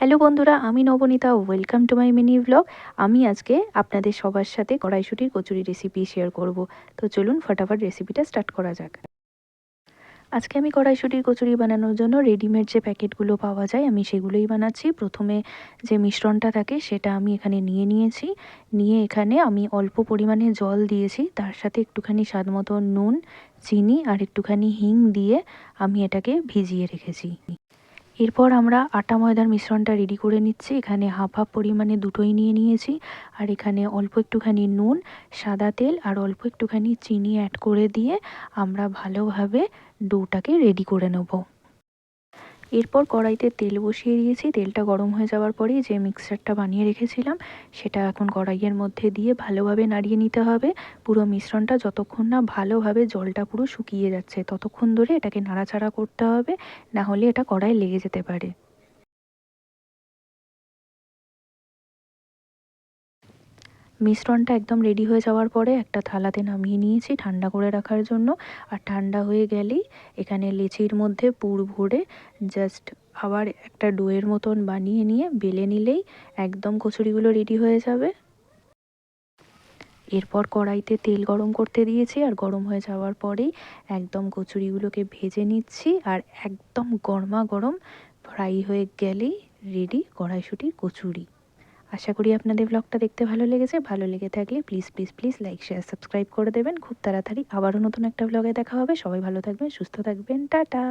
Hello বন্ধুরা, আমি Nabanita welcome to my mini blog আমি আজকে আপনাদের সবার সাথে কড়াইশুটির কচুরি রেসিপি শেয়ার করব। তো চলুন ফটাফট রেসিপিটা স্টার্ট করা যাক। আজকে আমি কড়াইশুটির কচুরি বানানোর জন্য রেডিমেড যে প্যাকেটগুলো পাওয়া যায়, আমি সেগুলোই বানাচ্ছি। প্রথমে যে মিশ্রণটা থাকে, সেটা আমি এখানে নিয়ে নিয়েছি। নিয়ে এখানে আমি অল্প পরিমাণে জল দিয়েছি। তার সাথে একটুখানি স্বাদ মতো নুন, চিনি আর একটুখানি হিং দিয়ে আমি এটাকে ভিজিয়ে রেখেছি। এরপর আমরা আটা ময়দার মিশ্রণটা রেডি করে নিচ্ছি। এখানে হাফ হাফ পরিমাণে দুটোই নিয়ে নিয়েছি। আর এখানে অল্প একটুখানি নুন, সাদা তেল আর অল্প একটুখানি চিনি অ্যাড করে দিয়ে আমরা ভালোভাবে ডোটাকে রেডি করে নেব। এরপর কড়াইতে তেল বসিয়ে দিয়েছি। তেলটা গরম হয়ে যাওয়ার পরেই যে মিক্সচারটা বানিয়ে রেখেছিলাম, সেটা এখন কড়াইয়ের মধ্যে দিয়ে ভালোভাবে নাড়িয়ে নিতে হবে। পুরো মিশ্রণটা যতক্ষণ না ভালোভাবে জলটা পুরো শুকিয়ে যাচ্ছে, ততক্ষণ ধরে এটাকে নাড়াচাড়া করতে হবে। না হলে এটা কড়াই লেগে যেতে পারে। মিশ্রণটা একদম রেডি হয়ে যাওয়ার পরে একটা থালাতে নামিয়ে নিয়েছি ঠান্ডা করে রাখার জন্য। আর ঠান্ডা হয়ে গেলেই এখানে লেচির মধ্যে পুর ভরে জাস্ট আবার একটা ডোয়ের মতন বানিয়ে নিয়ে বেলে নিলেই একদম কচুরিগুলো রেডি হয়ে যাবে। এরপর কড়াইতে তেল গরম করতে দিয়েছি আর গরম হয়ে যাওয়ার পরেই একদম কচুরিগুলোকে ভেজে নিচ্ছি আর একদম গরমা গরম ফ্রাই হয়ে গেলেই রেডি কড়াইশুটির কচুরি। আশা করি আপনাদের ব্লগটা দেখতে ভালো লেগেছে। ভালো লেগে থাকলে please please please like share subscribe করে দেবেন। খুব তাড়াতাড়ি আবারও নতুন একটা ব্লগে দেখা হবে। সবাই ভালো থাকবেন, সুস্থ থাকবেন। টাটা!